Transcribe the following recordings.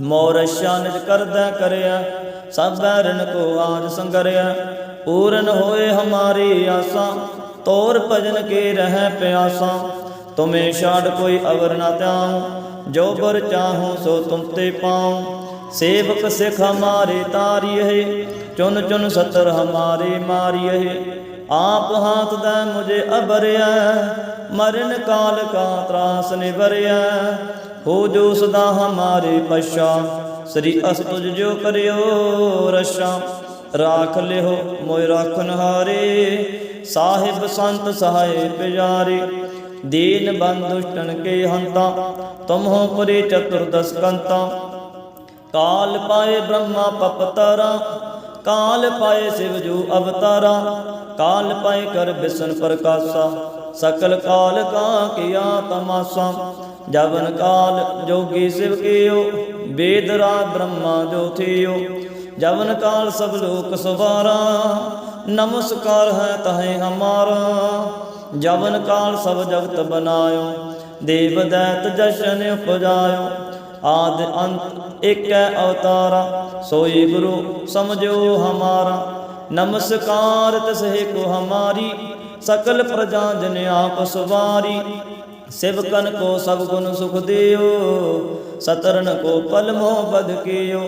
ਮੋਰ ਨਿਜ ਕਰਦਾ ਕਰਿਆ ਸਭ ਰਿਣ ਕੋ ਆਜ ਸੰਗਰਿਆ। ਪੂਰਨ ਹੋਏ ਹਮਾਰੀ ਆਸਾਂ, ਤੋਰ ਭਜਨ ਕੇ ਰਹਿ ਪਿਆਸਾਂ। ਤੁਮੇ ਛਾੜ ਕੋਈ ਅਵਰ ਨਾ ਤਿਆਉ ਜੋ ਬਰ ਚਾਹੂੰ ਸੋ ਤੁਮ ਤੇ ਪਾਉ। ਸੇਵਕ ਸਿਖ ਹਮਾਰੇ ਤਾਰੀਏ, ਚੁਨ ਚੁਨ ਸਤਰ ਹਮਾਰੇ ਮਾਰੀਏ। ਆਪ ਹਾਥ ਦਾ ਮੁਝੇ ਅਬਰਿਆ ਮਰਨ ਕਾਲ ਕਾ ਤਰਾਸ ਨਿਵਰਿਆ। ਹੋ ਜੋ ਸਦਾ ਹਮਾਰੇ ਪਛਾ ਸ੍ਰੀ ਅਸਤੁਜ ਜੋ ਕਰਿਓ ਰਸ਼ਾ ਰਾਖ ਲਿਓ ਮੋਇ ਰਾਖਨ ਹਾਰੇ ਸਾਹਿਬ ਸੰਤ ਸਹਾਏ ਪਿਆਰੇ। ਦੀਨ ਬੰਦੁਸ਼ਟਨ ਕੇ ਹੰਤਾ ਤੁਮਹੋ ਪਰੇ ਚਤੁਰਦਸ ਕੰਤਾ। ਕਾਲ ਪਾਏ ਬ੍ਰਹਮਾ ਪਪਤਰਾ ਕਾਲ ਪਾਏ ਸਿਵ ਜੋ ਅਵਤਾਰਾ। ਕਾਲ ਪਾਏ ਕਰ ਬਿਸਨ ਪ੍ਰਕਾਸ਼ਾ। ਸਕਲ ਕਾਲ ਕਾ ਕੀਆ ਤਮਾਸਾ, ਜਵਨ ਕਾਲ ਜੋਗੀ ਸਿਵ ਕੀਓ ਵੇਦ ਰਾਜ ਬ੍ਰਹਮਾ ਜੋ ਥਿਓ। ਜਵਨ ਕਾਲ ਸਭ ਲੋਕ ਸਵਾਰਾ, ਨਮਸਕਾਰ ਹੈ ਤਹੇ ਹਮਾਰਾ। ਜਵਨ ਕਾਲ ਸਭ ਜਗਤ ਬਨਾਇਓ, ਦੇਵ ਦੈਤ ਜਸ਼ਨ ਉਪਜਾਇਓ। ਆਦ ਅੰਤ ਏਕੈ ਅਵਤਾਰਾ, ਸੋਈ ਗੁਰੂ ਸਮਝੋ ਹਮਾਰਾ। ਨਮਸਕਾਰ ਤਸਹਿ ਕੋ ਹਮਾਰੀ ਸਕਲ ਪ੍ਰਜਾ ਜਨ ਆਪ ਸਵਾਰੀ। ਸਿਵਕਨ ਕੋ ਸਭ ਗੁਣ ਸੁਖ ਦਿਓ, ਸਤਰਨ ਕੋ ਪਲ ਮੋਹ ਬਦ ਕੀਓ।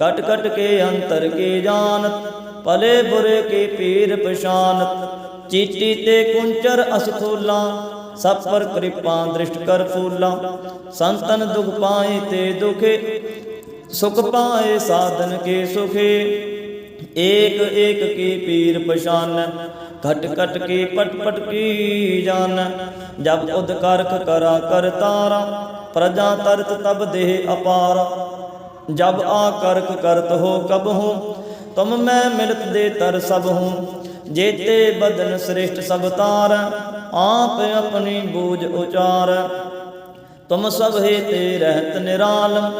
ਕਟ ਕਟ ਕੇ ਅੰਤਰ ਕੇ ਜਾਣਤ, ਭਲੇ ਬੁਰੇ ਕੇ ਪੀਰ ਪਛਾਨਤ। ਚੀਟੀ ਤੇ ਕੁੰਚਰ ਅਸਥੂਲਾ ਸਭ ਪਰ ਕਿਰਪਾ ਦ੍ਰਿਸ਼ਟ ਕਰ ਫੂਲਾ। ਸੰਤਨ ਦੁਖ ਪਾਏ ਤੇ ਦੁਖੇ, ਸੁਖ ਪਾਏ ਸਾਧਨ ਕੇ ਸੁਖੇ। ਏਕ ਏਕ ਕੀ ਪੀਰ ਪਛਾਨ, ਘਟ ਘਟ ਕੇ ਪਟ ਪਟ ਕੀ ਜਾਨ। ਜਬ ਉਦ ਕਰਖ ਕਰਾ ਕਰ ਤਾਰਾ, ਪ੍ਰਜਾ ਤਰਤ ਤਬ ਦੇਹ ਅਪਾਰ। ਜਬ ਆ ਕਰਕ ਕਰਤ ਹੋ ਕਬ ਹੂੰ, ਤੁਮ ਮੈਂ ਮਿਲਤ ਦੇ ਤਰ ਸਭ ਹੂੰ। ਜੇਤੇ ਬਦਨ ਸ੍ਰੇਸ਼ਟ ਸਭ ਤਾਰ, ਆਪ ਆਪਣੀ ਬੂਝ ਉਚਾਰ। ਤੁਮ ਸਭ ਹੈ ਤੇ ਰਹਿਤ ਨਿਰਾਲਮ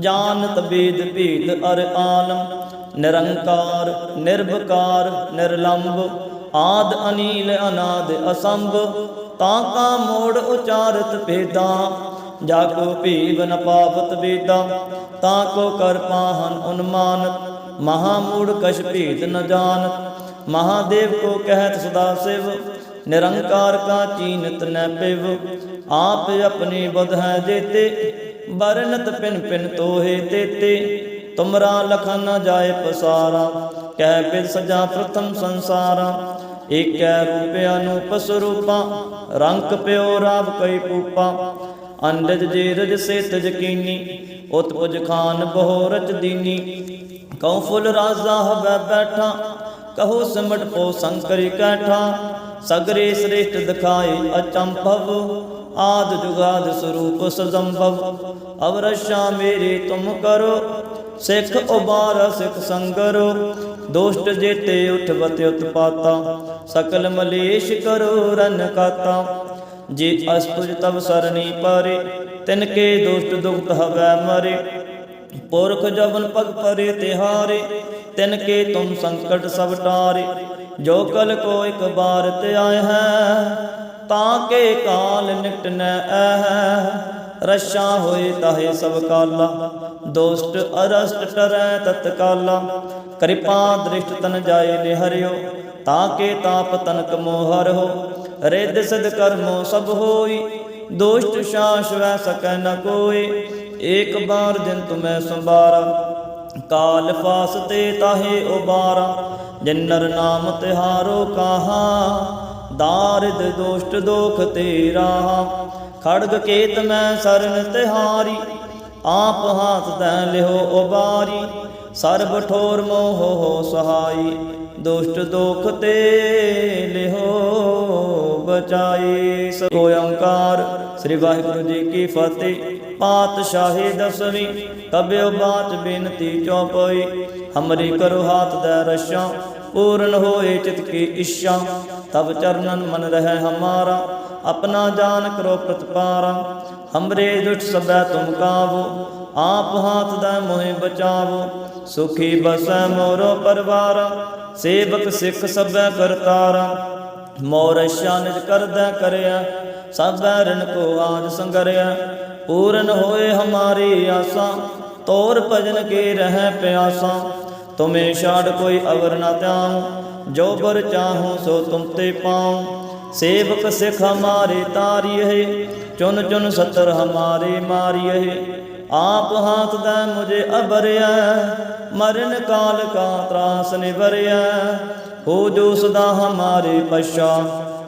ਜਾਣਤ ਬੀਦ ਭੀਤ ਅਰ ਆਲਮ ਨਿਰੰਕਾਰ ਨਿਰਭਕਾਰ ਨਿਰਲੰਭ ਆਦ ਅਨੀਲ ਅਨਾਦ ਅਸੰਭ, ਤਾਂ ਕਾ ਮੋੜ ਉਚਾਰਤ ਭੇਦਾਂ, ਜਾ ਕੋ ਭੀਵ ਨ ਪਾਵਤ ਵੇਦਾਂ, ਤਾਂ ਕੋ ਕਰ ਪਾਹਨ ਉਨਮਾਨਤ ਮਹਾ ਮੂੜ ਕਛ ਭੇਦ ਨ ਜਾਣਤ ਮਹਾਦੇਵ ਕੋ ਕਹਿਤ ਸਦਾ ਸਿਵ, ਨਿਰੰਕਾਰ ਕਾ ਚੀਨਤ ਨੈ ਪਿਵ, ਆਪ ਆਪਣੀ ਬੁਧ ਹੈ ਜੇਤੇ ਬਰਨਤ ਪਿਨ ਪਿਨ ਤੋਹੇ ਤੇਤੇ ਤੁਮਰਾ ਲਖਨ ਨ ਜਾਏ ਪਸਾਰਾ, ਕਹਿ ਬਿਦ ਸਜਾ ਪ੍ਰਥਮ ਸੰਸਾਰਾ। ਏਕੈ ਰੂਪ ਅਨੂਪ ਸਰੂਪਾ ਰੰਗ ਪਿਓ ਰਾਵ ਕਈ ਪੂਪਾ। ਅੰਡਜ ਜੇ ਰਜ ਸੇ ਤਜ ਕੀਨੀ, ਉਤਪੁਜ ਖਾਨ ਬਹੁ ਰਚ ਦੀਨੀ। ਕਉ ਫੁੱਲ ਰਾਜ਼ਾ ਹਵੈ ਬੈਠਾ, ਕਹੋ ਸਿਮਟ ਪੋ ਸੰਕਰੀ ਕੈਠਾ। ਸਗਰੇ ਸ੍ਰੇਸ਼ਟ ਦਿਖਾਏ ਅਚੰਭਵ, ਆਦ ਜੁਗਾਦ ਸਰੂਪ ਸਜੰਭਵ। ਅਵਰਸ਼ਾ ਮੇਰੇ ਤੁਮ ਕਰੋ ਸਿੱਖ ਉਬਾਰ, ਸਿੱਖ ਸੰਗਰੋ। ਦੋਸ਼ਟ ਜੇਤੇ ਉਠਵਤ ਉਤਪਾਤਾ, ਸਕਲ ਮਲੇਸ਼ ਕਰੋ, ਰਨ ਕਾਤਾ। ਜੇ ਅਸਤੁਜ ਤਬ ਸਰਣੀ ਪਾਰੇ, ਤਿਨ ਕੇ ਦੋਸ਼ਟ ਦੁਖਤ ਹਵੈ ਮਰੇ। ਪੁਰਖ ਜਵਨ ਪਗ ਪਰੇ ਤਿਹਾਰੇ, ਤਿਨ ਕੇ ਤੁਮ ਸੰਕਟ ਸਭ ਟਾਰੇ। ਜੋ ਕਲ ਕੋ ਇਕ ਬਾਰ ਤੇ ਆਏ ਹੈ, ਤਾਂ ਕੇ ਕਾਲ ਨਿਕਟਨੈ ਐ ਰਸ਼ਾ ਹੋਏ ਤਾਹੇ ਸਭ ਕਾਲਾ, ਦੋਸਤ ਅਰਸਟ ਟਰੈ ਤਤਕਾਲਾ ਕਿਰਪਾ ਦ੍ਰਿਸ਼ਟ ਤਨ ਜਾਏ ਨਿਹਰਿਓ, ਤਾਂ ਕੇ ਤਾਪ ਤਨਕ ਮੋਹਰ ਹੋ। ਰਿੱਧ ਸਿਧ ਕਰਮੋ ਸਭ ਹੋਈ, ਦੋਸ਼ਟ ਸ਼ਾਸ ਵੈ ਸਕੈ ਨ ਕੋਈ ਏਕ ਬਾਰ ਦਿਨ ਤੁਮੈ ਸੰਭਾਰਾ, ਕਾਲ ਫਾਸ ਤੇ ਤਾਹੇ ਉਬਾਰਾ। ਜਿਨਰ ਨਾਮ ਤਿਹਾਰੋ ਕਾਹਾ, ਦਾਰਿਦ ਦੋਸ਼ਟ ਦੋਖ ਤੇਰਾ। ਖੜਗ ਕੇਤ ਮੈਂ ਸਰਨ ਤਿਹਾਰੀ, ਆਪ ਹਾਥ ਤੈ ਲਿਹੋ ਉਬਾਰੀ, ਸਰਬ ਠੋਰ ਮੋਹ ਹੋ ਸਹਾਈ, ਦੁਸ਼ਟ ਦੋਖ ਤੇ ਲਿਹੋ ਬਚਾਈ। ਸੋ ਓੰਕਾਰ, ਸ੍ਰੀ ਵਾਹਿਗੁਰੂ ਜੀ ਕੀ ਫਤਿਹ। ਪਾਤਸ਼ਾਹੀ ਦਸਵੀਂ ਕਬਿਓ ਬਾਤ ਬੇਨਤੀ ਚੌਪਈ। ਹਮਰੀ ਕਰੋ ਹਾਥ ਦੇ ਰਸ਼ਾਂ, ਪੂਰਨ ਹੋਏ ਚਿਤ ਕੀ ਇੱਛਾ। ਤਬ ਚਰਨਨ ਮਨ ਰਹਿ ਹਮਾਰਾ ਆਪਣਾ ਜਾਨ ਕਰੋ ਪ੍ਰਤਪਾਰਾ, ਹਮਰੇ ਦੁਖ ਸਭੈ ਤੁਮ ਕਾਵੋ, ਆਪ ਹਾਥ ਦਾ ਮੋਹਿ ਬਚਾਵੋ, ਸੁਖੀ ਬਸੈ ਮੋਰੋ ਪਰਵਾਰ, ਸੇਵਕ ਸਿੱਖ ਸਭੈ ਕਰਤਾਰਾ, ਮੋਰ ਨਿਜ ਕਰਦਾ ਕਰਿਆ, ਸਭੈ ਰਣ ਕੋ ਆਜ ਸੰਗਰਿਆ, ਪੂਰਨ ਹੋਏ ਹਮਾਰੀ ਆਸਾਂ, ਤੋਰ ਭਜਨ ਕੇ ਰਹਿ ਪਿਆਸਾਂ, ਤੁਮੇ ਛਾੜ ਕੋਈ ਅਵਰ ਨਾ ਧਿਆਉ, ਜੋ ਬਰ ਚਾਹੋ ਸੋ ਤੁਮ ਤੇ ਪਾਉ। ਸੇਵਕ ਸਿਖ ਹਮਾਰੇ ਤਾਰੀਏ, ਚੁਨ ਚੁਨ ਸਤਰ ਹਮਾਰੇ ਮਾਰੀਏ। ਆਪ ਹਾਥ ਦਾ ਮੁਝੇ ਅਬਰਿਆ ਮਰਨ ਕਾਲ ਕਾ ਤਰਾਸ ਨਿਵਰਿਆ। ਹੋ ਜੋ ਸਦਾ ਹਮਾਰੇ ਪਛਾ,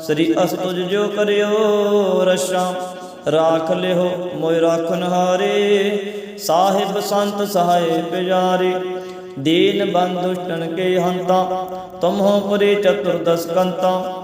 ਸ੍ਰੀ ਅਸ ਜੋ ਕਰਿਓ ਰਸ਼ਾ ਰਾਖ ਲਿਓ ਮੋਇ ਰਾਖਨ ਹਾਰੇ ਸਾਹਿਬ ਸੰਤ ਸਹਾਏ ਪਿਆਰੇ। ਦੀਨ ਬੰਦੁਸ਼ਟਨ ਕੇ ਹੰਤਾ, ਤੁਮਹੋ ਪੁਰੇ ਚਤੁਰਦਸ ਕੰਤਾ।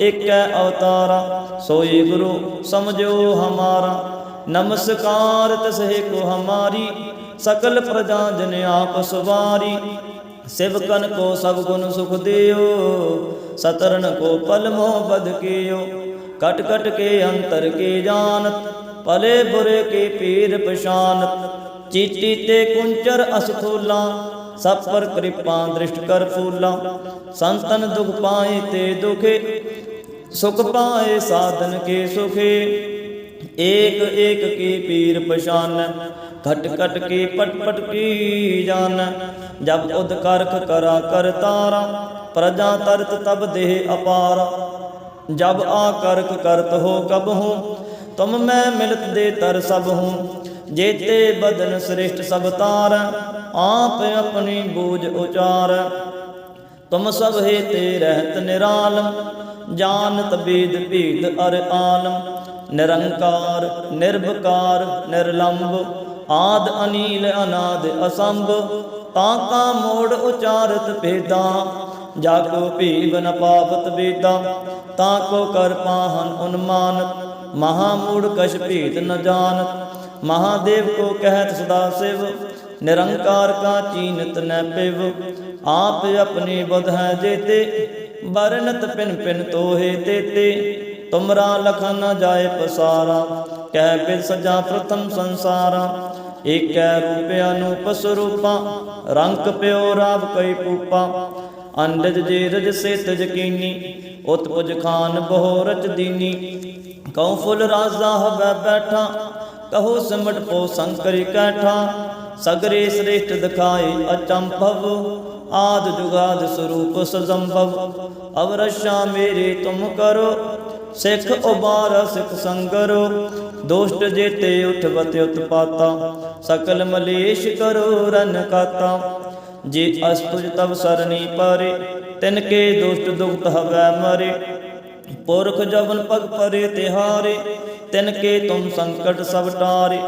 ਏਕੈ ਅਵਤਾਰਾ ਸੋਈ ਗੁਰੂ ਸਮਝੋ ਹਮਾਰਾ। ਨਮਸਕਾਰ ਤਸਹਿ ਕੋ ਹਮਾਰੀ, ਸਕਲ ਪ੍ਰਜਾ ਜਨ ਆਪ ਸੁਵਾਰੀ। ਸਿਵਕਨ ਕੋ ਸਭ ਗੁਣ ਸੁਖ ਦਿਓ, ਸਤਰਨ ਕੋ ਪਲ ਮੋਹ ਬਦ ਕੀਓ। ਕਟ ਕਟ ਕੇ ਅੰਤਰ ਕੇ ਜਾਣਤ, ਭਲੇ ਬੁਰੇ ਕੇ ਪੀਰ ਪਛਾਨਤ। ਚੀਟੀ ਤੇ ਕੁੰਚਰ ਅਸਥੂਲਾ ਸਭ ਪਰ ਕਿਰਪਾ ਦ੍ਰਿਸ਼ਟ ਕਰ ਫੂਲਾ। ਸੰਤਨ ਦੁਖ ਪਾਏ ਤੇ ਦੁਖੇ ਸੁਖ ਪਾਏ ਸਾਧਨ ਕੇ ਸੁਖੇ। ਏਕ ਏਕ ਕੀ ਪੀਰ ਪਛਾਨ, ਘਟ ਘਟ ਕੇ ਪਟ ਪਟ ਕੀ ਜਾਨ। ਜਬ ਉਦ ਕਰਖ ਕਰਾ ਕਰ ਤਾਰਾ, ਪ੍ਰਜਾ ਤਰਤ ਤਬ ਦੇਹ ਅਪਾਰ। ਜਬ ਆ ਕਰਕ ਕਰਤ ਹੋ ਕਬ ਹੂੰ, ਤੁਮ ਮੈਂ ਮਿਲਤ ਦੇ ਤਰ ਸਭ ਹੂੰ। ਜੇਤੇ ਬਦਨ ਸ੍ਰਿਸ਼ਟ ਸਭ ਤਾਰ, ਆਪ ਆਪਣੀ ਬੂਝ ਉਚਾਰ। ਤੁਮ ਸਭ ਹੈ ਤੇ ਰਹਿਤ ਨਿਰਾਲਮ ਜਾਣਤ ਬੀਦ ਭੀਦ ਅਰ ਆਲਮ, ਨਿਰੰਕਾਰ, ਨਿਰਭਕਾਰ ਨਿਰਲੰਭ ਆਦ ਅਨੀਲ ਅਨਾਦ ਅਸੰਭ ਤਾਕਾ ਮੋੜ ਉਚਾਰਤ ਭੇਦਾ, ਜਾ ਕੋ ਭੀਵ ਨ ਪਾਵਤ ਵੇਦਾ, ਤਾ ਕੋ ਕਰ ਪਾਹਨ ਉਨਮਾਨਤ ਮਹਾ ਮੂੜ ਕਛ ਭੀਤ ਨ ਜਾਣਤ ਮਹਾਦੇਵ ਕੋ ਕਹਿਤ ਸਦਾ ਸਿਵ ਨਿਰੰਕਾਰ ਕਾ ਚੀਨਤ ਨੈ ਪਿਵ, ਆਪ ਆਪਣੀ ਬੁਧ ਹੈ ਜੇਤੇ ਬਰਨਤ ਪਿਨ ਪਿਨ ਤੋਹੇ ਤੇਤੇ। ਤੁਮਰਾ ਲਖਨ ਨ ਜਾਏ ਪਸਾਰਾ, ਕਹਿ ਬਿਦ ਸਜਾ ਪ੍ਰਥਮ ਸੰਸਾਰਾ। ਏਕੈ ਰੂਪ ਅਨੂਪ ਸਰੂਪਾ ਰੰਗ ਪਿਓ ਰਾਵ ਕਈ ਪੂਪਾ। ਅੰਡਜ ਜੇ ਰਜ ਸੇ ਤਜ ਉਤ ਉਤਪੁਜ ਖਾਨ ਬਹੁ ਰਚ ਦੀਨੀ। ਕਉ ਫੁੱਲ ਰਾਜ਼ਾ ਹਵੈ ਬੈਠਾ, ਕਹੋ ਸਿਮਟ ਪੋ ਸੰਕਰੀ ਕੈਠਾ। ਸਗਰੇ ਸ੍ਰੇਸ਼ਟ ਦਿਖਾਏ ਅਚੰਭਵ, ਆਦ ਜੁਗਾਦ ਸਰੂਪ ਸਜੰਭਵ। ਅਵਰਸ਼ਾ ਮੇਰੇ ਤੁਮ ਕਰੋ, ਸਿੱਖ ਉਬਾਰ ਸਿੱਖ ਸੰਗਰੋ। ਦੋਸ਼ਟ ਜੇਤੇ ਉਠਵਤ ਉਤਪਾਤਾ, ਸਕਲ ਮਲੇਸ਼ ਕਰੋ ਰਨ ਕਾਤਾ। ਜੇ ਅਸਤੁਜ ਤਬ ਸਰਣੀ ਪਰੇ, ਤਿਨ ਕੇ ਦੁਸ਼ਟ ਦੁਖਤ ਹਵੈ ਮਰੇ। ਪੁਰਖ ਜਵਨ ਪਗ ਪਰੇ ਤਿਹਾਰੇ, ਤਿਨ ਕੇ ਤੁਮ ਸੰਕਟ ਸਭ ਟਾਰੇ।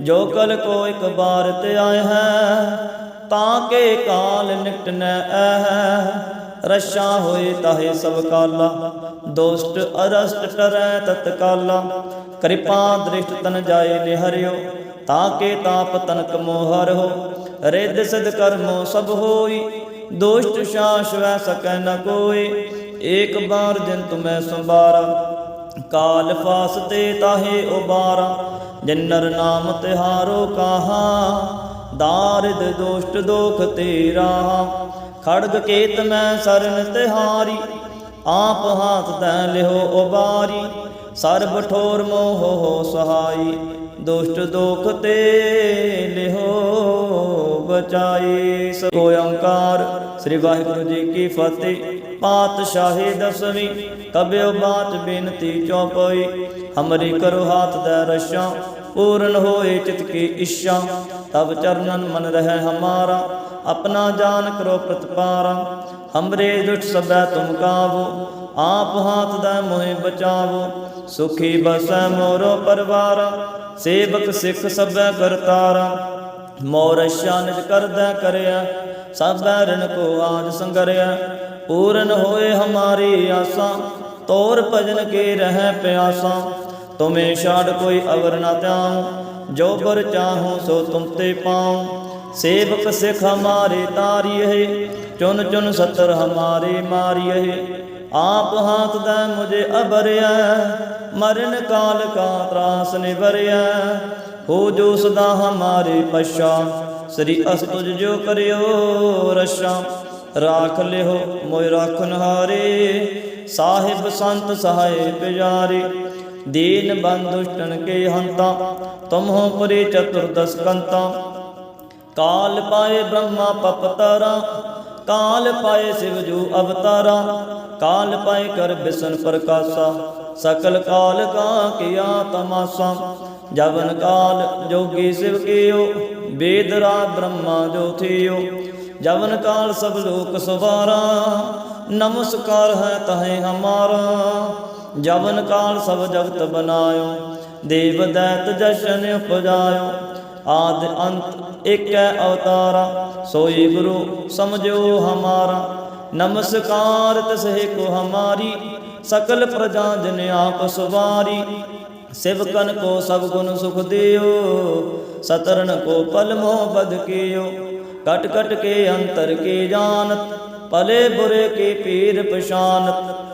ਜੋ ਕਲ ਕੋ ਇਕ ਬਾਰ ਤੇ ਆਏ ਹੈ, ਤਾਂ ਕੇ ਕਾਲ ਨਿਕਟਨੈ ਐ ਰਸ਼ਾ ਹੋਏ ਤਾਹੇ ਸਭ ਕਾਲਾ, ਦੋਸਤ ਅਰਸਟ ਟਰੈ ਤਤਕਾਲਾ ਕਿਰਪਾ ਦ੍ਰਿਸ਼ਟ ਤਨ ਜਾਏ ਨਿਹਰਿਓ, ਤਾਂ ਕੇ ਤਾਪ ਤਨਕ ਮੋਹਰ ਹੋ। ਰਿੱਧ ਸਿਧ ਕਰਮੋ ਸਭ ਹੋਈ ਦੋਸਤ ਸ਼ਾਸ ਵੈ ਸਕੈ ਨ ਕੋਈ ਏਕ ਬਾਰ ਜਿਨ ਤੁਮੈ ਸੰਬਾਰਾ ਕਾਲ ਫਾਸ ਤੇ ਤਾਹੇ ਉਬਾਰਾ। ਜਨਰ ਨਾਮ ਤਿਹਾਰੋ ਕਾਹਾ, ਦਾਰਿਦ ਦੋਸ਼ਟ ਦੋਖ ਤੇਰਾ। ਖੜਗ ਕੇਤ ਮੈਂ ਸਰਨ ਤਿਹਾਰੀ, ਆਪ ਹਾਥ ਤੈ ਲਿਓ ਉਬਾਰੀ। ਸਰਬ ਠੋਰ ਮੋਹ ਹੋ ਸਹਾਈ, ਦੁਸ਼ਟ ਦੋਖ ਤੇ ਲਿਓ ਬਚਾਈ। ਸੋ ਓੰਕਾਰ, ਸ੍ਰੀ ਵਾਹਿਗੁਰੂ ਜੀ ਕੀ ਫਤਿਹ। ਪਾਤਸ਼ਾਹੀ ਦਸਵੀਂ ਕਬਿਓ ਬਾਤ ਬੇਨਤੀ ਚੌਪਈ। ਹਮਰੀ ਕਰੋ ਹਾਥ ਦੇ ਰਸਾ। ਪੂਰਨ ਹੋਏ ਚਿਤ ਕੀ ਇੱਛਾ, ਤਬ ਚਰਨਨ ਮਨ ਰਹਿ ਹਮਾਰਾ, ਆਪਣਾ ਜਾਨ ਕਰੋ ਪ੍ਰਤਪਾਰਾ। ਹਮਰੇ ਦੁਖ ਸਦਾ ਤੁਮ ਕਾਵੋ, ਆਪ ਹਾਥ ਦਾ ਮੋਹਿ ਬਚਾਵੋ। ਸੁਖੀ ਬਸੈ ਮੋਰੋ ਪਰਵਾਰ, ਸੇਵਕ ਸਿੱਖ ਸਭੈ ਕਰਤਾਰਾ। ਮੋਰ ਨਿਜ ਕਰਦਾ ਕਰਿਆ, ਸਭੈ ਰਣ ਕੋ ਆਜ ਸੰਗਰਿਆ। ਪੂਰਨ ਹੋਏ ਹਮਾਰੀ ਆਸਾਂ, ਤੋਰ ਭਜਨ ਕੇ ਰਹਿ ਪਿਆਸਾਂ। ਤੁਮੇ ਛਾੜ ਕੋਈ ਅਵਰ ਨਾ ਤਾਉ ਜੋ ਪਰ ਚਾਹੂ ਸੋ ਤੁਮ ਤੇ ਪਾਉ। ਸੇਵਕ ਸਿਖ ਹਮਾਰੇ ਤਾਰੀਏ, ਚੁਨ ਚੁਨ ਸਤਰ ਹਮਾਰੇ ਮਾਰੀਏ। ਆਪ ਹਾਥ ਦਾ ਮੁਝੇ ਅਬਰਿਆ ਮਰਨ ਕਾਲ ਕਾ ਤਰਾਸ ਨਿਵਰਿਆ। ਹੋ ਜੋ ਸਦਾ ਹਮਾਰੇ ਪਛਾ, ਸ੍ਰੀ ਅਸਤੁਜ ਜੋ ਕਰਿਓ ਰਸ਼ਾ ਰਾਖ ਲਿਓ ਮੋਇ ਰਾਖਨ ਹਾਰੇ ਸਾਹਿਬ ਸੰਤ ਸਹਾਏ ਪਿਆਰੇ। दीन बंदुष्टन के हंता तुम्हों पुरे चतुर्दश कंता काल पाए ब्रह्मा पपतारा काल पाए शिवजू अवतारा काल पाए कर बिसन प्रकाशा सकल काल का किया तमाशा जवन काल जोगी शिव कियो बेदरा ब्रह्मा जो थियो जवन काल सब लोक सुबारा नमस्कार है तहें हमारा ਜਵਨ ਕਾਲ ਸਭ ਜਗਤ ਬਨਾਇਓ, ਦੇਵ ਦੈਤ ਜਸ਼ਨ ਉਪਜਾਇਓ। ਆਦ ਅੰਤ ਏਕੈ ਅਵਤਾਰਾ, ਸੋਈ ਗੁਰੂ ਸਮਝੋ ਹਮਾਰਾ। ਨਮਸਕਾਰ ਤਸਹਿ ਕੋ ਹਮਾਰੀ, ਸਕਲ ਪ੍ਰਜਾ ਜਨ ਆਪ ਸਵਾਰੀ। ਸਿਵਕਨ ਕੋ ਸਭ ਗੁਣ ਸੁਖ ਦਿਓ ਸਤਰਨ ਕੋ ਪਲ ਮੋਹ ਬਦ ਕੀਓ। ਕਟ ਕਟ ਕੇ ਅੰਤਰ ਕੇ ਜਾਣਤ, ਭਲੇ ਬੁਰੇ ਕੇ ਪੀਰ ਪਛਾਨਤ।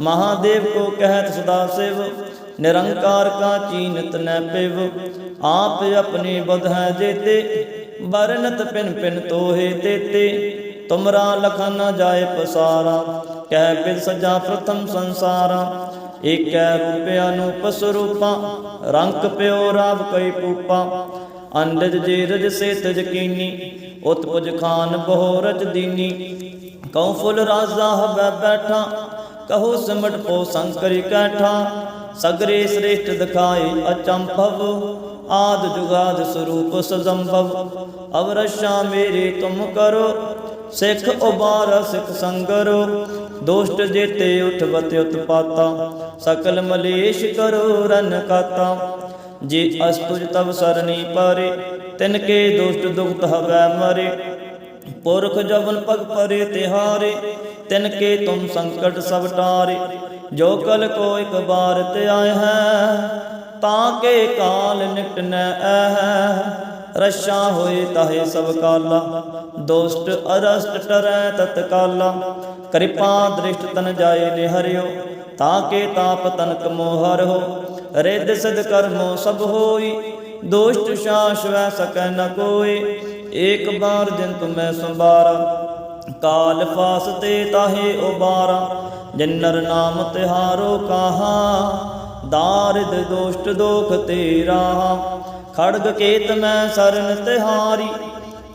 ਮਹਾਦੇਵ ਕੋ ਕਹਿਤ ਸਦਾ ਸਿਵ, ਨਿਰੰਕਾਰ ਕਾ ਚੀਨਤ ਨੈ ਪਿਵ। ਆਪ ਆਪਣੀ ਬੁਧ ਹੈ ਜੇਤੇ ਬਰਨਤ ਪਿਨ ਪਿਨ ਤੋਹੇ ਤੇਤੇ। ਤੁਮਰਾ ਲਖਨ ਨ ਜਾਏ ਪਸਾਰਾ, ਕਹਿ ਬਿਦ ਸਜਾ ਪ੍ਰਥਮ ਸੰਸਾਰਾ। ਏਕੈ ਰੂਪ ਅਨੂਪ ਸਰੂਪਾ, ਰੰਕ ਪਿਓ ਰਾਵ ਕਈ ਪੂਪਾ। ਅੰਡਜ ਜੇ ਰਜ ਸੇ ਤਜਕੀਨੀ ਉਤ ਉਤਪੁਜ ਖਾਨ ਬਹੁ ਰਜ ਦੀਨੀ। ਕਉ ਫੁੱਲ ਰਾਜ਼ਾ ਹਬੈ ਬੈਠਾ ਕਹੋ ਸਿਮਟ ਪੋ ਸੰਕਰੀ ਕੈਠਾ, ਸਗਰੇ ਸ੍ਰੇਸ਼ਟ ਦਿਖਾਏ ਅਚੰਭਵ, ਆਦ ਜੁਗਾਦ ਸਰੂਪ ਸਜੰਭਵ। ਅਵਰਸ਼ਾ ਮੇਰੇ ਤੁਮ ਕਰੋ, ਸਿੱਖ ਉਬਾਰ ਸਿੱਖ ਸੰਗਰੋ, ਦੋਸ਼ਟ ਜੇਤੇ ਉਠਵਤ ਉਤਪਾਤਾ, ਸਕਲ ਮਲੇਸ਼ ਕਰੋ ਰਨ ਕਾਤਾ। ਜੇ ਅਸਤੁਜ ਤਬ ਸਰਨੀ ਪਾਰੇ, ਤਿਨ ਕੇ ਦੋਸ਼ਟ ਦੁਖਤ ਹਵੈ ਮਰੇ। ਪੁਰਖ ਜਵਨ ਪਗ ਪਰੇ ਤਿਹਾਰੇ ਤਿਨ ਕੇ ਤੁਮ ਸੰਕਟ ਸਭ ਟਾਰੇ, ਜੋ ਕਲ ਕੋ ਇਕ ਬਾਰ ਤੇ ਆਏ ਹੈ, ਤਾਂ ਕੇ ਕਾਲ ਨਿਕਟਨੈ ਐ ਰਸ਼ਾ ਹੋਏ ਤਾਹੇ ਸਭ ਕਾਲਾ ਦੋਸਤ ਅਰਸਟ ਟਰੈ ਤਤਕਾਲਾ ਕਿਰਪਾ ਦ੍ਰਿਸ਼ਟ ਤਨ ਜਾਏ ਨੇ ਹਰਿਓ ਤਾਂ ਕੇ ਤਾਪ ਤਨਕ ਮੋਹਰ ਹੋ ਰਿੱਧ ਸਿਧ ਕਰਮੋ ਸਭ ਹੋਈ, ਦੋਸ਼ਟ ਸ਼ਾਸ ਵੈ ਸਕੈ ਨ ਕੋਈ ਏਕ ਬਾਰ ਜਿਨ ਤੁਮੈ ਸੰਭਾਰਾ ਕਾਲ ਫਾਸ ਤੇ ਤਾਹੇ ਉਬਾਰਾ, ਜਿਨਰ ਨਾਮ ਤਿਹਾਰੋ ਕਾਹਾ, ਦਾਰਿਦ ਦੋਸ਼ਟ ਦੋਖ ਤੇਰਾ। ਖੜਗ ਕੇਤ ਮੈਂ ਸਰਨ ਤਿਹਾਰੀ,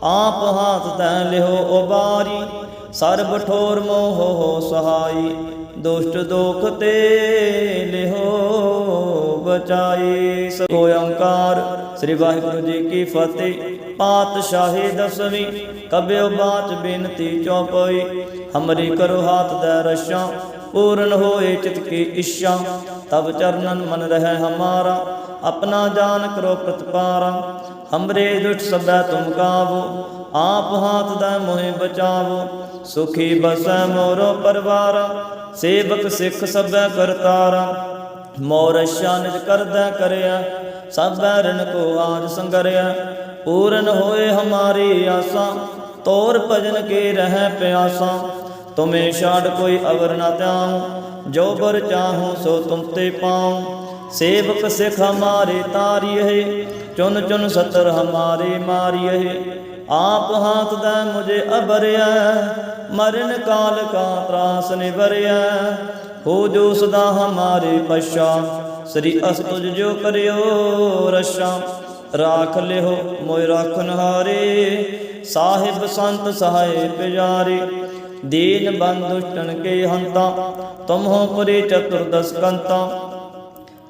ਆਪ ਹਾਥ ਤੈ ਲਿਓ ਉਬਾਰੀ, ਸਰਬ ਠੋਰ ਮੋਹ ਹੋ ਸਹਾਈ, ਦੁਸ਼ਟ ਦੋਖ ਤੇ ਲਿਓ ਬਚਾਈ। ਸੋ ਓੰਕਾਰ, ਸ੍ਰੀ ਵਾਹਿਗੁਰੂ ਜੀ ਕੀ ਫਤਿਹ। ਪਾਤਸ਼ਾਹੀ ਦਸਵੀਂ, ਕਬਿਓ ਬਾਚ ਬੇਨਤੀ ਚੌਪਈ। ਹਮਰੀ ਕਰੋ ਹਾਥ ਦਾ ਰਸ਼ਾਂ, ਪੂਰਨ ਹੋਏ ਚਿਤ ਕੀ ਇੱਛਾ। ਤਬ ਚਰਨਨ ਮਨ ਰਹਿ ਹਮਾਰਾ, ਆਪਣਾ ਜਾਨ ਕਰੋ ਪ੍ਰਤਪਾਰਾ। ਹਮਰੇ ਦੁਖ ਸਬੈ ਤੁਮ ਕਾਬੂ ਆਪ ਹਾਥ ਦਾ ਮੋਹਿ ਬਚਾਵੋ। ਸੁਖੀ ਬਸੈ ਮੋਰੋ ਪਰਵਾਰ, ਸੇਵਕ ਸਿੱਖ ਸਬੈ ਕਰਤਾਰਾ। ਮੋਰ ਨਿਜ ਕਰਦਾ ਕਰਿਆ ਸਭੈ ਰਿਣ ਕੋ ਆਜ ਸੰਗਰਿਆ ਪੂਰਨ ਹੋਏ ਹਮਾਰੀ ਆਸਾਂ, ਤੋਰ ਭਜਨ ਕੇ ਰਹਿ ਪਿਆਸਾ। ਤੁਮੇ ਛਾੜ ਕੋਈ ਅਵਰ ਨਾ ਤਿਆਉ ਜੋ ਬਰ ਚਾਹੂੰ ਸੋ ਤੁਮ ਤੇ ਪਾਉ। ਸੇਵਕ ਸਿਖ ਹਮਾਰੇ ਤਾਰੀਏ, ਚੁਨ ਚੁਨ ਸਤਰ ਹਮਾਰੇ ਮਾਰੀਏ। ਆਪ ਹਾਥ ਦਾ ਮੁਝੇ ਅਬਰਿਆ ਮਰਨ ਕਾਲ ਕਾ ਤਰਾਸ ਨਿਵਰਿਆ ਹੋ ਜੋ ਸਦਾ ਹਮਾਰੇ ਪਛਾ ਸ੍ਰੀ ਅਸਤੁਜ ਜੋ ਕਰਿਓ ਰਸ਼ਾ ਰਾਖ ਲਿਓ ਮੋਇ ਰਾਖਨ ਹਾਰੇ। ਸਾਹਿਬ ਸੰਤ ਸਹਾਏ ਪਿਆਰੇ ਦੀਨ ਬੰਦੁਸ਼ਟਨ ਕੇ ਹੰਤਾ ਤੁਮ ਪਰੇ ਚਤੁਰਦਸ ਕੰਤਾ।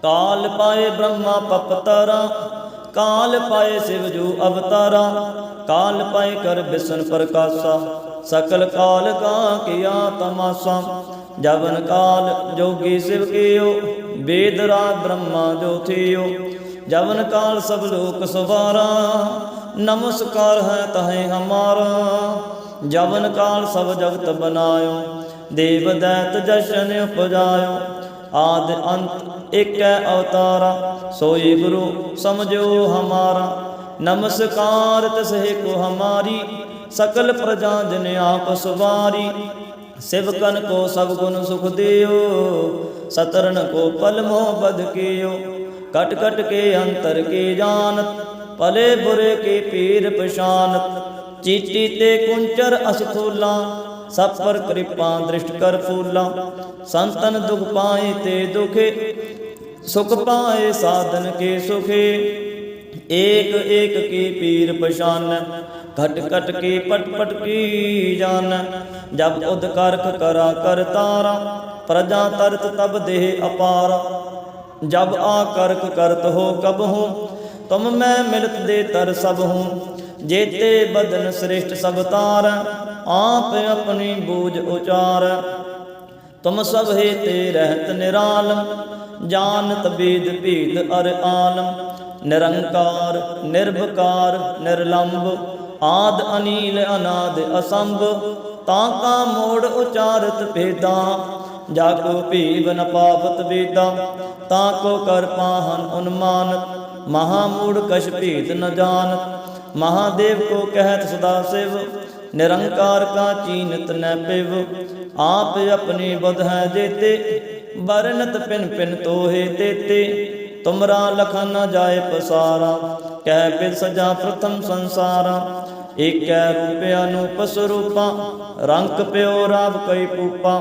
ਕਾਲ ਪਾਏ ਬ੍ਰਹਮਾ ਪਪਤਰਾ ਕਾਲ ਪਾਏ ਸਿਵ ਜੂ ਅਵਤਾਰਾ, ਕਾਲ ਪਾਏ ਕਰ ਬਿਸ਼ਨ ਪ੍ਰਕਾਸ਼ਾ। ਸਕਲ ਕਾਲ ਕਾ ਕੀਆ ਤਮਾਸਾ, ਜਵਨ ਕਾਲ ਜੋਗੀ ਸਿਵ ਕੀਓ ਵੇਦ ਰਾਜ ਬ੍ਰਹਮਾ ਜੋ ਥਿਓ। ਜਵਨ ਕਾਲ ਸਭ ਲੋਕ ਸੁਵਾਰਾ, ਨਮਸਕਾਰ ਹੈ ਤਹੇ ਹਮਾਰਾ। ਜਵਨ ਕਾਲ ਸਭ ਜਗਤ ਬਨਾਇਓ, ਦੇਵ ਦੈਤ ਜਸ਼ਨ ਉਪਜਾਇਓ। ਆਦ ਅੰਤ ਏਕੈ ਅਵਤਾਰਾ ਸੋਈ ਗੁਰੂ ਸਮਝੋ ਹਮਾਰਾ। ਨਮਸਕਾਰ ਤਸਹਿ ਕੋ ਹਮਾਰੀ, ਸਕਲ ਪ੍ਰਜਾ ਜਨ ਆਪ ਸਵਾਰੀ। ਸਿਵਕਨ ਕੋ ਸਭ ਗੁਣ ਸੁਖ ਦਿਓ ਸਤਰਨ ਕੋ ਪਲ ਮੋਹ ਬਦ ਕੀਓ ਕਟ ਕਟ ਕੇ ਅੰਤਰ ਕੇ ਜਾਣਤ ਭਲੇ ਬੁਰੇ ਕੇ ਪੀਰ ਪਛਾਨਤ ਚੀਟੀ ਤੇ ਕੁੰਚਰ ਅਸਥੂਲਾ ਸਭ ਪਰ ਕਿਰਪਾ ਦ੍ਰਿਸ਼ਟ ਕਰ ਫੂਲਾ। ਸੰਤਨ ਦੁਖ ਪਾਏ ਤੇ ਦੁਖੇ, ਸੁਖ ਪਾਏ ਸਾਧਨ ਕੇ ਸੁਖੇ। ਏਕ ਏਕ ਕੀ ਪੀਰ ਪਛਾਨ, ਘਟ ਘਟ ਕੇ ਪਟ ਪਟ ਕੀ ਜਾਨ। ਜਬ ਉਦ ਕਰਖ ਕਰਾ ਕਰ ਤਾਰਾ, ਪ੍ਰਜਾ ਤਰਤ ਤਬ ਦੇਹ ਅਪਾਰਾ। ਜਬ ਆ ਕਰਕ ਕਰਤ ਹੋ ਕਬ ਹੂੰ, ਤੁਮ ਮੈਂ ਮਿਲਤ ਦੇ ਤਰ ਸਭ ਹੂੰ, ਜੇਤੇ ਬਦਨ ਸ੍ਰਿਸ਼ਟ ਸਭ ਤਾਰ, ਆਪ ਆਪਣੀ ਬੂਝ ਉਚਾਰ। ਤੁਮ ਸਭ ਤੇ ਰਹਿਤ ਨਿਰਾਲਮ ਜਾਣਤ ਬੀਦ ਭੀਦ ਅਰ ਆਲਮ ਨਿਰੰਕਾਰ ਨਿਰਭਕਾਰ ਨਿਰਲੰਭ ਆਦ ਅਨੀਲ ਅਨਾਦ ਅਸੰਭ, ਤਾਂ ਕਾ ਮੋੜ ਉਚਾਰਤ ਭੇਦਾ। ਜਾ ਕੋ ਭੀਵ ਨ ਪਾਵਤ ਵੇਦਾ, ਤਾਂ ਕੋ ਕਰ ਪਾਹਨ ਉਨਮਾਨਤ ਮਹਾ ਮੂੜ ਕਛ ਭੇਦ ਨ ਜਾਣਤ ਮਹਾਦੇਵ ਕੋ ਕਹਿਤ ਸਦਾ ਸਿਵ, ਨਿਰੰਕਾਰ ਕਾ ਚੀਨਤ ਨੈ ਪਿਵ। ਆਪ ਆਪਣੀ ਬੁਧ ਹੈ ਜੇਤੇ ਬਰਨਤ ਪਿਨ ਪਿਨ ਤੋਹੇ ਤੇਤੇ। ਤੁਮਰਾ ਲਖਨ ਨ ਜਾਏ ਪਸਾਰਾ, ਕਹਿ ਬਿਦ ਸਜਾ ਪ੍ਰਥਮ ਸੰਸਾਰਾ। ਏਕੈ ਰੂਪਿ ਅਨੂਪ ਸਰੂਪਾ, ਰੰਗ ਪਿਓ ਰਾਵ ਕਈ ਪੂਪਾ।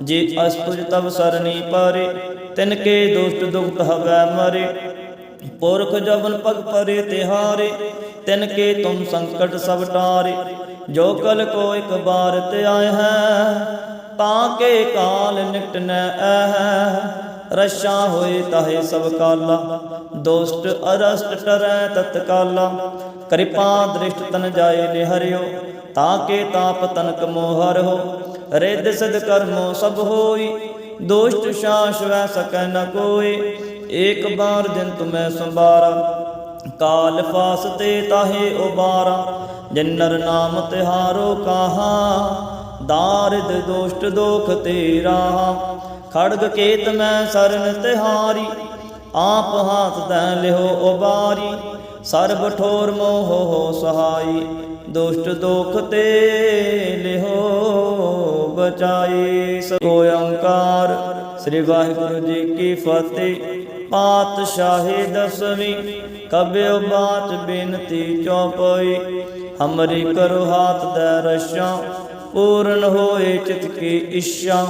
ਜੇ ਅਸਤੁਜ ਤਬ ਸਰਣੀ ਪਾਰੇ, ਤਿਨ ਕੇ ਦੋਸ਼ਟ ਦੁਖਤ ਹਵੈ ਮਰੇ। ਪੁਰਖ ਜਵਨ ਪਗ ਪਰੇ ਤਿਹਾਰੇ ਤਿਨ ਕੇ ਤੁਮ ਸੰਕਟ ਸਭ ਟਾਰੇ। ਜੋ ਕਲ ਕੋ ਇਕ ਬਾਰ ਤੇ ਆਏ ਹੈ, ਤਾਂ ਕੇ ਕਾਲ ਨਿਕਟਨੈ ਐ ਰਸ਼ਾ ਹੋਏ ਤਾਹੇ ਸਭ ਕਾਲਾ ਦੋਸਤ ਅਰਸਟ ਟਰੈ ਤਤਕਾਲਾ। ਕਿਰਪਾ ਦ੍ਰਿਸ਼ਟ ਤਨ ਜਾਏ ਨਿਹਰਿਓ, ਤਾਂ ਕੇ ਤਾਪ ਤਨਕ ਮੋਹਰ ਹੋ ਰਿੱਧ ਸਿਧ ਕਰਮੋ ਸਭ ਹੋਈ, ਦੋਸ਼ਟ ਸ਼ਾਸ ਵੈ ਸਕੈ ਨ ਕੋਈ। ਏਕ ਬਾਰ ਦਿਨ ਤੁਮੈ ਸੰਭਾਰਾ, ਕਾਲ ਫਾਸ ਤਾਹੇ ਉਬਾਰਾ। ਜਿਨਰ ਨਾਮ ਤਿਹਾਰੋ ਕਾਹਾ, ਦਾਰਿਦ ਦੋਸ਼ਟ ਦੋਖ ਤੇਰਾ। ਖੜਗ ਕੇਤ ਮੈਂ ਸਰਨ ਤਿਹਾਰੀ, ਆਪ ਹਾਥ ਤੈ ਲਿਓ ਉਬਾਰੀ। ਸਰਬ ਠੋਰ ਮੋਹ ਹੋ ਸਹਾਈ। ਦੁਸ਼ਟ ਦੁਖ ਤੇ ਲਿਓ ਬਚਾਈ। ਸੋ ਓੰਕਾਰ ਸ੍ਰੀ ਵਾਹਿਗੁਰੂ ਜੀ ਕੀ ਫਤਿਹ। ਪਾਤਸ਼ਾਹੀ ਦਸਵੀਂ ਕਬਿਓ ਬਾਤ ਬੇਨਤੀ ਚੌਪਈ। ਹਮਰੀ ਕਰੋ ਹਾਥ ਦਾ ਰਸ਼ਾਂ, ਪੂਰਨ ਹੋਏ ਚਿਤ ਕੀ ਇੱਛਾ।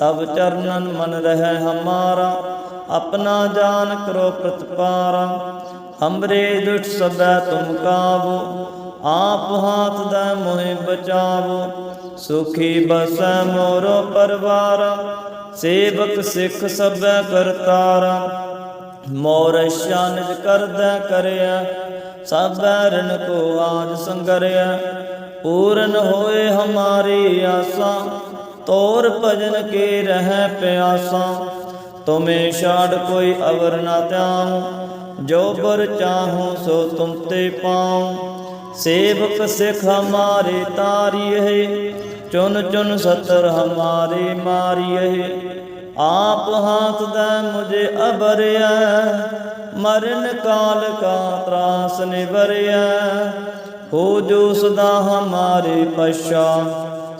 ਤਬ ਚਰਨਨ ਮਨ ਰਹਿ ਹਮਾਰਾ, ਆਪਣਾ ਜਾਨ ਕਰੋ ਪ੍ਰਤਪਾਰਾ। ਹਮਰੇ ਦੁਖ ਸਬੈ ਤੁਮ ਕਾਬੂ ਆਪ ਹਾਥ ਦਾ ਮੋਹਿ ਬਚਾਵੋ, ਸੁਖੀ ਬਸੈ ਮੋਰੋ ਪਰਵਾਰ, ਸੇਵਕ ਸਿੱਖ ਸਭੈ ਕਰਤਾਰਾ। ਮੋਰ ਨਿਜ ਕਰਦਾ ਕਰਿਆ ਸਭੈ ਰਨ ਕੋ ਆਜ ਸੰਗਰਿਆ ਪੂਰਨ ਹੋਏ ਹਮਾਰੀ ਆਸਾਂ, ਤੋਰ ਭਜਨ ਕੇ ਰਹਿ ਪਿਆਸਾਂ। ਤੁਮੇ ਛਾੜ ਕੋਈ ਅਵਰ ਨਾ ਧਿਆਉ, ਜੋ ਬਰ ਚਾਹੂੰ ਸੋ ਤੁਮ ਤੇ ਪਾਉ। ਸੇਵਕ ਸਿਖ ਹਮਾਰੇ ਤਾਰੀਏ ਚੁਨ ਚੁਨ ਸਤਰ ਹਮਾਰੇ ਮਾਰੀਏ। ਆਪ ਹਾਥ ਦਾ ਮੁਝੇ ਅਬਰਿਆ ਮਰਨ ਕਾਲ ਕਾ ਤਰਾਸ ਨਿਵਰਿਆ ਹੋ ਜੋ ਸਦਾ ਹਮਾਰੇ ਪਛਾ,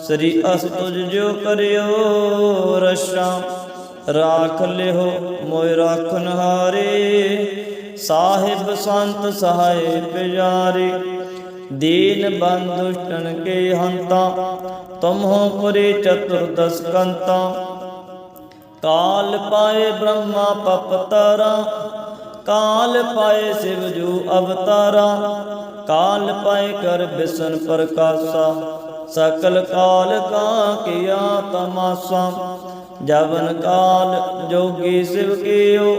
ਸ੍ਰੀ ਅਸ ਤੁਜ ਜੋ ਕਰਿਓ ਰਸ਼ਾ ਰਾਖ ਲਿਓ ਮੋਇ ਰਾਖਨ ਹਾਰੇ ਸਾਹਿਬ ਸੰਤ ਸਹਾਏ ਪਿਆਰੇ। ਦੀਨ ਬੰਦੁਸ਼ਟਨ ਕੇ ਹੰਤਾ ਤੁਮ ਹੋ ਪੁਰੀ ਚਤੁਰਦਸ ਕੰਤਾ। ਕਾਲ ਪਾਏ ਬ੍ਰਹਮਾ ਪਪਤਰਾ, ਕਾਲ ਪਾਏ ਸਿਵ ਜੂ ਅਵਤਾਰਾ। ਕਾਲ ਪਾਏ ਕਰ ਬਿਸਨ ਪ੍ਰਕਾਸ਼ਾ, ਸਕਲ ਕਾਲ ਕਾ ਕੀਆ ਤਮਾਸਾ। ਜਵਨ ਕਾਲ ਜੋਗੀ ਸਿਵ ਕੀਓ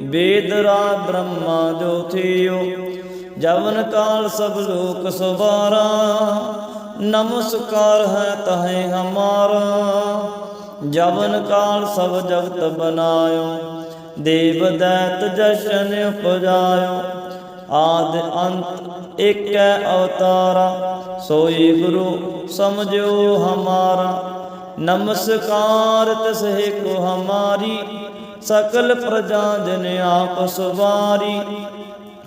ਵੇਦ ਰਾ ਬ੍ਰਹਮਾ ਜੋ ਜਵਨ ਕਾਲ ਸਭ ਲੋਕ ਸਵਾਰਾ ਨਮਸਕਾਰ ਹੈ ਤਹੇ ਹਮਾਰਾ। ਜਵਨ ਕਾਲ ਸਭ ਜਗਤ ਬਨਾਇਓ। ਦੇਵ ਦੈਤ ਜਸ਼ਨ ਉਪਜਾਇਓ। ਆਦ ਅੰਤ ਏਕੈ ਅਵਤਾਰਾ। ਸੋਈ ਗੁਰੂ ਸਮਝੋ ਹਮਾਰਾ। ਨਮਸਕਾਰ ਤਸਹਿ ਕੋ ਹਮਾਰੀ। ਸਕਲ ਪ੍ਰਜਾ ਜਨ ਆਪ ਸੁਵਾਰੀ।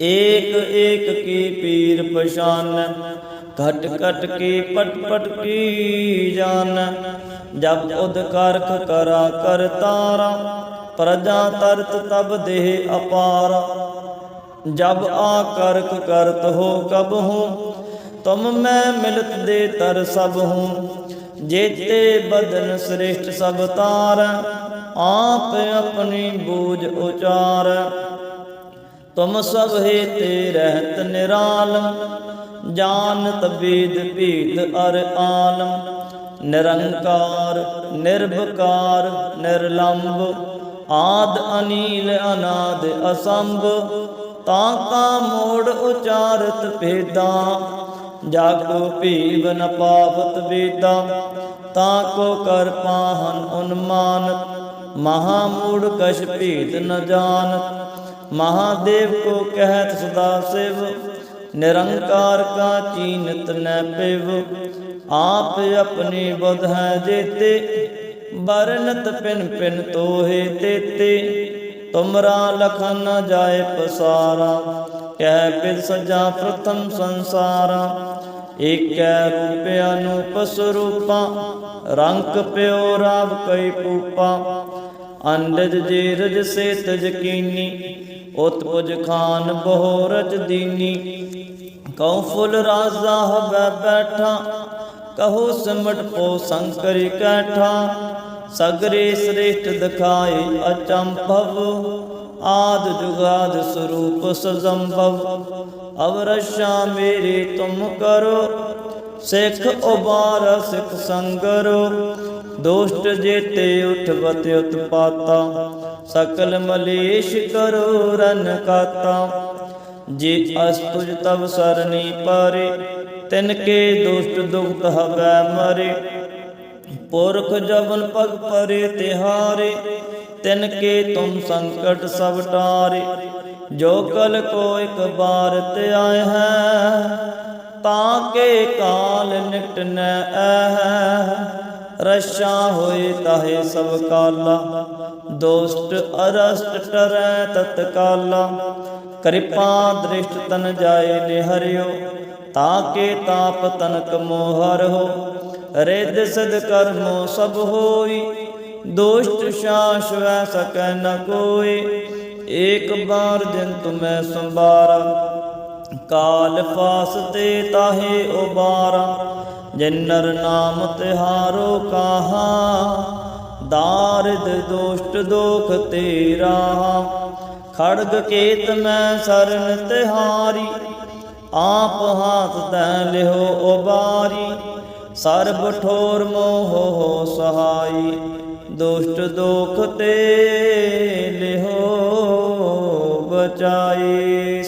ਏਕ ਏਕ ਕੀ ਪੀਰ ਪਛਾਨ, ਘਟ ਘਟ ਕੀ, ਪਟ ਪਟ ਕੀ ਜਾਨ। ਜਬ ਉਦ ਕਰਖ ਕਰਾ ਕਰ ਤਾਰਾ, ਪ੍ਰਜਾ ਤਰਤ ਤਬ ਦੇਹ ਅਪਾਰ। ਜਬ ਆ ਕਰਖ ਕਰਤ ਹੋ ਕਬ ਹੂੰ, ਤੁਮ ਮੈਂ ਮਿਲਤ ਦੇ ਤਰ ਸਭ ਹੂੰ। ਜੇਤੇ ਬਦਨ ਸ੍ਰਿਸ਼ਟ ਸਭ ਤਾਰ, ਆਪ ਆਪਣੀ ਬੂਝ ਉਚਾਰ। ਤੁਮ ਸਭ ਹੈ ਤੇ ਰਹਿਤ ਨਿਰਾਲਮ ਜਾਣਤ ਬੀਦ ਭੀਦ ਅਰ ਆਲਮ ਨਿਰੰਕਾਰ ਨਿਰਭਕਾਰ ਨਿਰਲੰਭ ਆਦ ਅਨੀਲ, ਅਨਾਦ ਅਸੰਭ, ਤਾਂ ਕਾ ਮੋੜ ਉਚਾਰਤ ਭੇਦਾ। ਜਾਗੋ ਭੀਵ ਨ ਪਾਵਤ ਵੇਦਾ, ਤਾਂ ਕੋ ਕਰ ਪਾਹਨ ਉਨਮਾਨ। ਮਹਾ ਮੂੜ ਕਛ ਭੇਦ ਨ ਜਾਣਤ ਮਹਾਦੇਵ ਕੋ ਕਹਿਤ ਸਦਾ ਸਿਵ, ਨਿਰੰਕਾਰ ਕਾ ਚੀਨਤ ਨੈ ਪਿਵ। ਆਪ ਆਪਣੀ ਬੁਧ ਹੈ ਜੇਤੇ ਬਰਨਤ ਪਿਨ ਪਿਨ ਤੋਹੇ ਤੇਤੇ। ਤੁਮਰਾ ਲਖਨ ਨਾ ਜਾਏ ਪਸਾਰਾ, ਕਹਿ ਬਿਨ ਸਜਾ ਪ੍ਰਥਮ ਸੰਸਾਰਾ। ਏਕੈ ਰੂਪ ਅਨੂਪ ਸਰੂਪਾ, ਰੰਗ ਪਿਓ ਰਾਵ ਕਈ ਪੂਪਾ। ਅੰਡਜ ਜੇ ਰਜ ਸੇ ਤਜ ਕੀਨੀ ਉਤਪੁਜ ਖਾਨ ਬਹੁ ਰਜ ਦੀਨੀ। ਕਉ ਫੁੱਲ ਰਾਜ਼ਾ ਹਬੈ ਬੈਠਾ, ਕਹੋ ਸਿਮਟ ਪੋ ਸੰਕਰ ਕੈਠਾ। ਸਗਰੇ ਸ੍ਰੇਸ਼ਟ ਦਿਖਾਏ ਅਚੰਭਵ, ਆਦ ਜੁਗਾਦ ਸਰੂਪ ਸਜੰਭਵ। ਅਵਰਸ਼ਾ ਮੇਰੇ ਤੁਮ ਕਰੋ, ਸਿੱਖ ਉਬਾਰ ਸਿੱਖ ਸੰਗਰੋ। ਦੁਸ਼ਟ ਜੇਤੇ ਉਠਵਤ ਉਤਪਾਤਾ, ਸਕਲ ਮਲੇਸ਼ ਕਰੋ ਰਨ ਕਾਤਾ। ਜੇ ਅਸਤੁਜ ਤਬ ਸਰਨੀ ਪਾਰੇ, ਤਿਨ ਕੇ ਦੁਸ਼ਟ ਦੁਖਤ ਹਵੈ ਮਰੇ। ਪੁਰਖ ਜਵਨ ਪਗ ਪਰੇ ਤਿਹਾਰੇ, ਤਿਨ ਕੇ ਤੁਮ ਸੰਕਟ ਸਭ ਟਾਰੇ। ਜੋ ਕਲ ਕੋ ਇੱਕ ਬਾਰ ਤੇ ਆਏ ਹੈ, ਤਾਂ ਕੇ ਕਾਲ ਨਿਕਟ ਨ ਆਹ ਰਸ਼ਾ ਹੋਏ ਤਾਹੇ ਸਭ ਕਾਲਾ। ਦੋਸਤ ਅਰਸਟ ਟਰੈ ਤਤਕਾਲਾ ਕਿਰਪਾ ਦ੍ਰਿਸ਼ਟ ਤਨ ਜਾਏ ਨਿਹਰਿਓ ਤਾਕੇ ਤਾਪ ਤਨਕ ਮੋਹਰ ਹੋ ਰਿੱਧ ਸਿਧ ਕਰਮੋ ਸਭ ਹੋਈ, ਦੁਸ਼ਟ ਸ਼ਾਸ ਸਕੈ ਨ ਕੋਈ ਏਕ ਬਾਰ ਦਿਨ ਤੁਮੈ ਸੰਭਾਰਾ, ਕਾਲ ਫਾਸ ਤੇ ਤਾਹੇ ਉਬਾਰਾ। ਜਿਨਰ ਨਾਮ ਤਿਹਾਰੋ ਕਾਹਾ, ਦਾਰਿਦ ਦੁਸ਼ਟ ਦੋਖ ਤੇਰਾ। ਖੜਗ ਕੇਤ ਮੈਂ ਸਰਨ ਤਿਹਾਰੀ, ਆਪ ਹਾਥ ਤੈ ਲਿਓ ਉਬਾਰੀ। ਸਰਬ ਠੋਰ ਮੋਹ ਸਹਾਈ, ਦੁਸ਼ਟ ਦੋਖ ਤੇ ਲਿਓ ਬਚਾਈ।